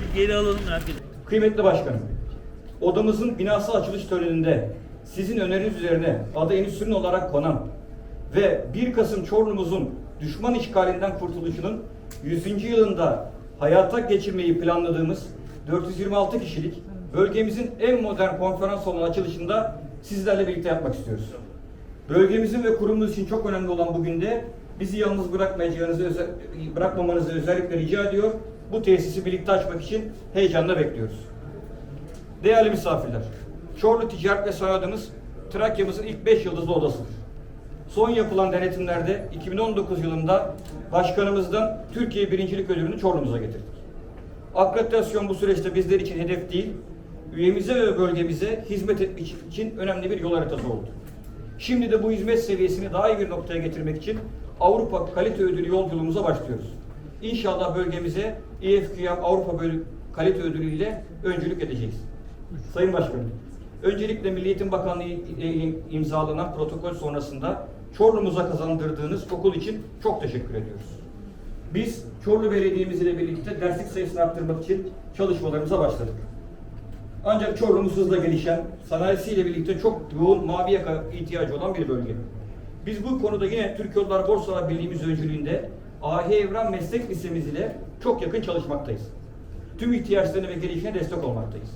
Bir geri alalım herkes. Kıymetli başkanım, odamızın binası açılış töreninde sizin öneriniz üzerine adı endüstri olarak konan ve 1 Kasım Çorlu'muzun düşman işgalinden kurtuluşunun 100. yılında hayata geçirmeyi planladığımız 426 kişilik bölgemizin en modern konferans salonu açılışında sizlerle birlikte yapmak istiyoruz. Bölgemizin ve kurumumuz için çok önemli olan bu günde bizi yalnız bırakmayacağınızı bırakmamanızı özellikle rica ediyor. Bu tesisi birlikte açmak için heyecanla bekliyoruz. Değerli misafirler, Çorlu Ticaret ve Sanayi Odamız Trakya'mızın ilk 5 yıldızlı odasıdır. Son yapılan denetimlerde 2019 yılında başkanımızdan Türkiye birincilik ödülünü Çorlu'muza getirdik. Akreditasyon bu süreçte bizler için hedef değil, üyemize ve bölgemize hizmet etmek için önemli bir yol haritası oldu. Şimdi de bu hizmet seviyesini daha iyi bir noktaya getirmek için Avrupa Kalite Ödülü yolculuğumuza başlıyoruz. İnşallah bölgemize EFQM Avrupa Bölü Kalite Ödülü ile öncülük edeceğiz. Sayın Başkanım, öncelikle Milli Eğitim Bakanlığı imzalanan protokol sonrasında Çorlu'muza kazandırdığınız okul için çok teşekkür ediyoruz. Biz Çorlu Belediye'miz ile birlikte derslik sayısını arttırmak için çalışmalarımıza başladık. Ancak Çorlu'muz hızla gelişen, sanayisiyle birlikte çok yoğun mavi yaka ihtiyacı olan bir bölge. Biz bu konuda yine Türk Yollar Borsalar Birliği'miz öncülüğünde AH Evren Meslek Lisemiz ile çok yakın çalışmaktayız. Tüm ihtiyaçlarına ve gelişine destek olmaktayız.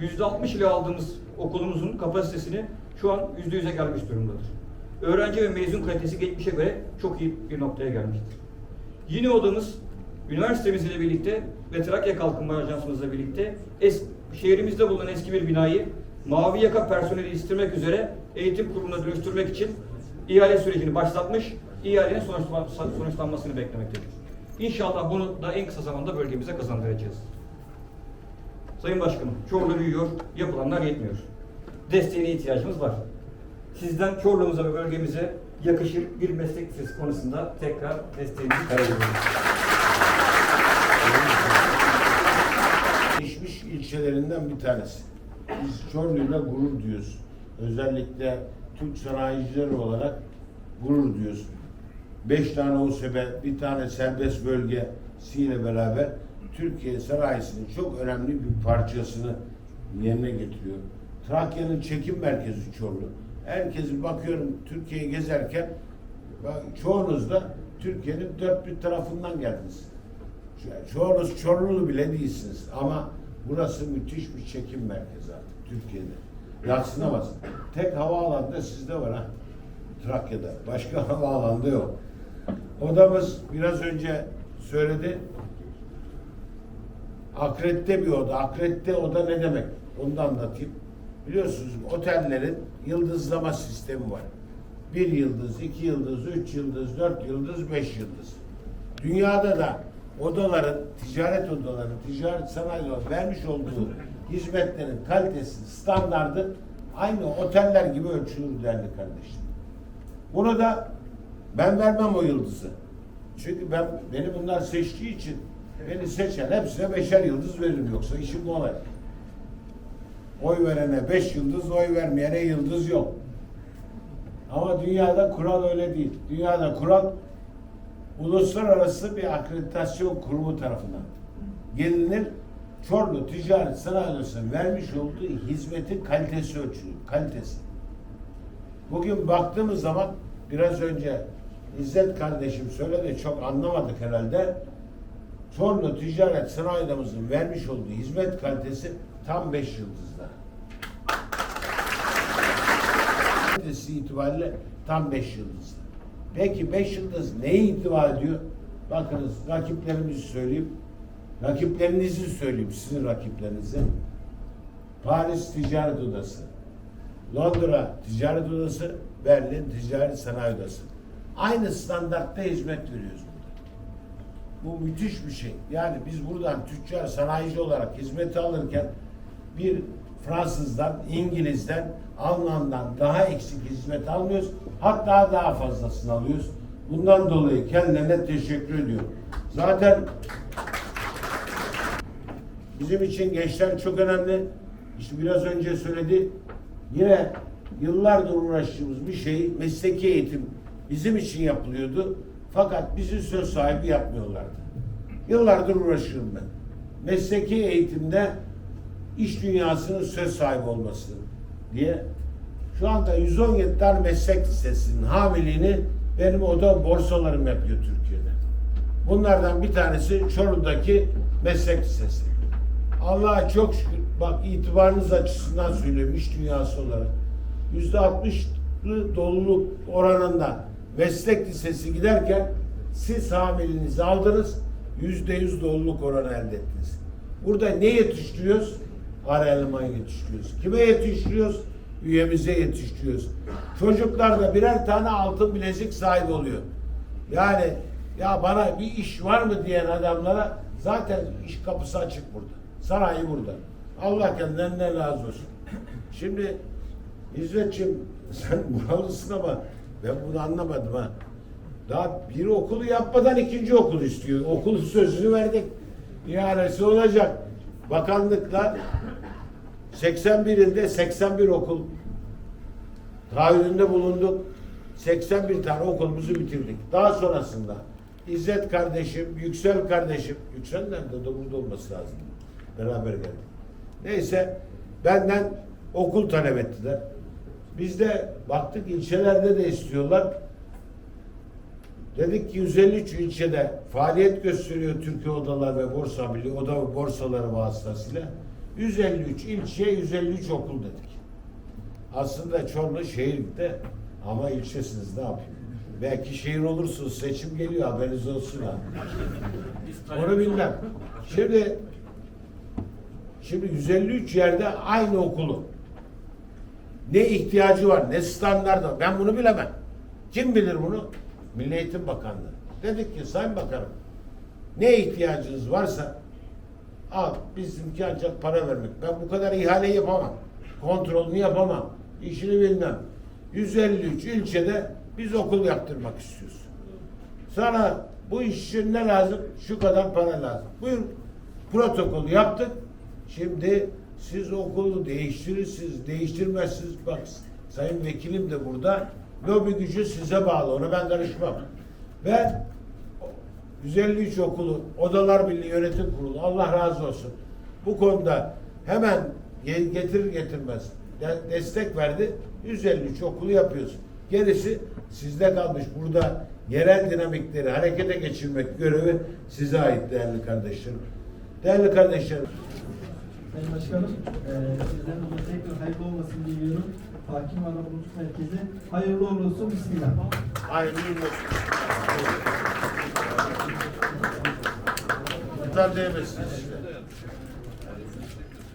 %60 ile aldığımız okulumuzun kapasitesini şu an %100'e gelmiş durumdadır. Öğrenci ve mezun kalitesi geçmişe göre çok iyi bir noktaya gelmiştir. Yine odamız üniversitemiz ile birlikte ve Trakya Kalkınma Ajansımızla birlikte es, şehrimizde bulunan eski bir binayı mavi yaka personeli istirmek üzere eğitim kurumuna dönüştürmek için ihale sürecini başlatmış, ihalenin sonuçlanma- sonuçlanmasını beklemektedir. İnşallah bunu da en kısa zamanda bölgemize kazandıracağız. Sayın Başkanım, Çorlu büyüyor, yapılanlar yetmiyor. Desteğine ihtiyacımız var. Sizden Çorlu'muza ve bölgemize yakışır bir meslek lisesi konusunda tekrar desteğinizi talep ediyoruz. gelişmiş ilçelerinden bir tanesi. Biz Çorlu'yla gurur duyuyoruz. Özellikle Türk sanayiciler olarak gurur duyuyoruz. Beş tane OSB, bir tane serbest bölgesiyle beraber Türkiye sanayisinin çok önemli bir parçasını yerine getiriyor. Trakya'nın çekim merkezi Çorlu. Herkesi bakıyorum Türkiye'yi gezerken çoğunuz da Türkiye'nin dört bir tarafından geldiniz. Çoğunuz Çorlulu bile değilsiniz ama burası müthiş bir çekim merkezi artık Türkiye'de. Yatsınamaz. Tek havaalanı da sizde var ha. Trakya'da. Başka havaalanında yok. Odamız biraz önce söyledi. Akredite bir oda. Akredite oda ne demek? Onu da anlatayım. Biliyorsunuz otellerin yıldızlama sistemi var. Bir yıldız, iki yıldız, üç yıldız, dört yıldız, beş yıldız. Dünyada da odaların, ticaret odaların, ticaret sanayi vermiş olduğu hizmetlerin kalitesi, standardı aynı oteller gibi ölçülür değerli kardeşim. Bunu da ben vermem o yıldızı. Çünkü ben beni bunlar seçtiği için beni seçen hepsine beşer yıldız veririm yoksa işim kolay. Oy verene beş yıldız, oy vermeyene yıldız yok. Ama dünyada kural öyle değil. Dünyada kural uluslararası bir akreditasyon kurumu tarafından gelinir. Çorlu Ticaret Sanayi vermiş olduğu hizmetin kalitesi ölçülür. Kalitesi. Bugün baktığımız zaman biraz önce İzzet kardeşim söyledi çok anlamadık herhalde. Çorlu Ticaret Sanayi vermiş olduğu hizmet kalitesi tam 5 yıldızda. Kalitesi itibariyle tam 5 yıldızda. Peki 5 yıldız neyi itibar ediyor? Bakınız rakiplerimizi söyleyeyim. Rakiplerinizi söyleyeyim sizin rakiplerinize. Paris Ticaret Odası, Londra Ticaret Odası, Berlin Ticaret Sanayi Odası. Aynı standartta hizmet veriyoruz burada. Bu müthiş bir şey. Yani biz buradan tüccar sanayici olarak hizmeti alırken bir Fransızdan, İngiliz'den, Alman'dan daha eksik hizmet almıyoruz. Hatta daha fazlasını alıyoruz. Bundan dolayı kendilerine teşekkür ediyorum. Zaten bizim için gençler çok önemli. İşte biraz önce söyledi. Yine yıllardır uğraştığımız bir şey mesleki eğitim bizim için yapılıyordu. Fakat bizi söz sahibi yapmıyorlardı. Yıllardır uğraşıyorum ben. Mesleki eğitimde iş dünyasının söz sahibi olması diye. Şu anda 117 tane meslek lisesinin hamiliğini benim oda borsalarım yapıyor Türkiye'de. Bunlardan bir tanesi Çorlu'daki meslek lisesi. Allah'a çok şükür, bak itibarınız açısından söylüyorum iş dünyası olarak. Yüzde altmışlı doluluk oranında meslek lisesi giderken siz hamilinizi aldınız, yüzde yüz doluluk oranı elde ettiniz. Burada ne yetiştiriyoruz? Ara eleman yetiştiriyoruz. Kime yetiştiriyoruz? Üyemize yetiştiriyoruz. Çocuklar da birer tane altın bilezik sahibi oluyor. Yani ya bana bir iş var mı diyen adamlara zaten iş kapısı açık burada. Sanayi burada. Allah kendilerinden razı olsun. Şimdi İzzetciğim sen buralısın ama ben bunu anlamadım ha. Daha bir okulu yapmadan ikinci okul istiyor. Okul sözünü verdik. İhalesi olacak. Bakanlıkla 81 ilde 81 okul taahhüdünde bulunduk. 81 tane okulumuzu bitirdik. Daha sonrasında İzzet kardeşim, Yüksel kardeşim, Yüksel nerede de burada olması lazım. Beraber geldik. Neyse benden okul talep ettiler. Biz de baktık ilçelerde de istiyorlar. Dedik ki 153 ilçede faaliyet gösteriyor Türkiye Odalar ve Borsa Birliği, Oda ve Borsaları vasıtasıyla. 153 ilçeye 153 okul dedik. Aslında Çorlu şehirde ama ilçesiniz ne yapayım? Belki şehir olursunuz seçim geliyor haberiniz olsun ha. Onu bilmem. Şimdi şimdi 153 yerde aynı okulu ne ihtiyacı var ne standartı var. Ben bunu bilemem. Kim bilir bunu? Milli Eğitim Bakanlığı. Dedik ki Sayın Bakanım ne ihtiyacınız varsa al bizimki ancak para vermek. Ben bu kadar ihale yapamam. Kontrolünü yapamam. İşini bilmem. 153 ilçede biz okul yaptırmak istiyoruz. Sana bu iş için ne lazım? Şu kadar para lazım. Buyur protokolü yaptık. Şimdi siz okulu değiştirirsiniz, değiştirmezsiniz. Bak sayın vekilim de burada. Lobi gücü size bağlı. Ona ben karışmam. Ben 153 okulu, Odalar Birliği Yönetim Kurulu Allah razı olsun. Bu konuda hemen ge- getirir getirmez de- destek verdi. 153 okulu yapıyoruz. Gerisi sizde kalmış. Burada yerel dinamikleri harekete geçirmek görevi size ait değerli kardeşlerim. Değerli kardeşlerim, Sayın Başkanım, eee sizden de tekrar hayırlı olmasın diliyorum. Hakim Arabuluculuk Merkezi hayırlı uğurlu olsun. Bismillah. hayırlı uğurlu olsun. Tutar değmesin.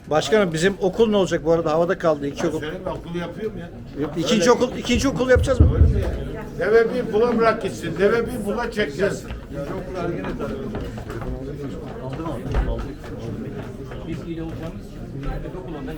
Başkanım bizim okul ne olacak bu arada havada kaldı iki okul. Söyleyeyim mi? okulu yapıyorum ya. İkinci Öyle. okul ikinci okul yapacağız mı? Öyle mi ya? Deve bir bula bırak gitsin. Deve bir bula çek gelsin. Biz ile olacağımız için okul ondan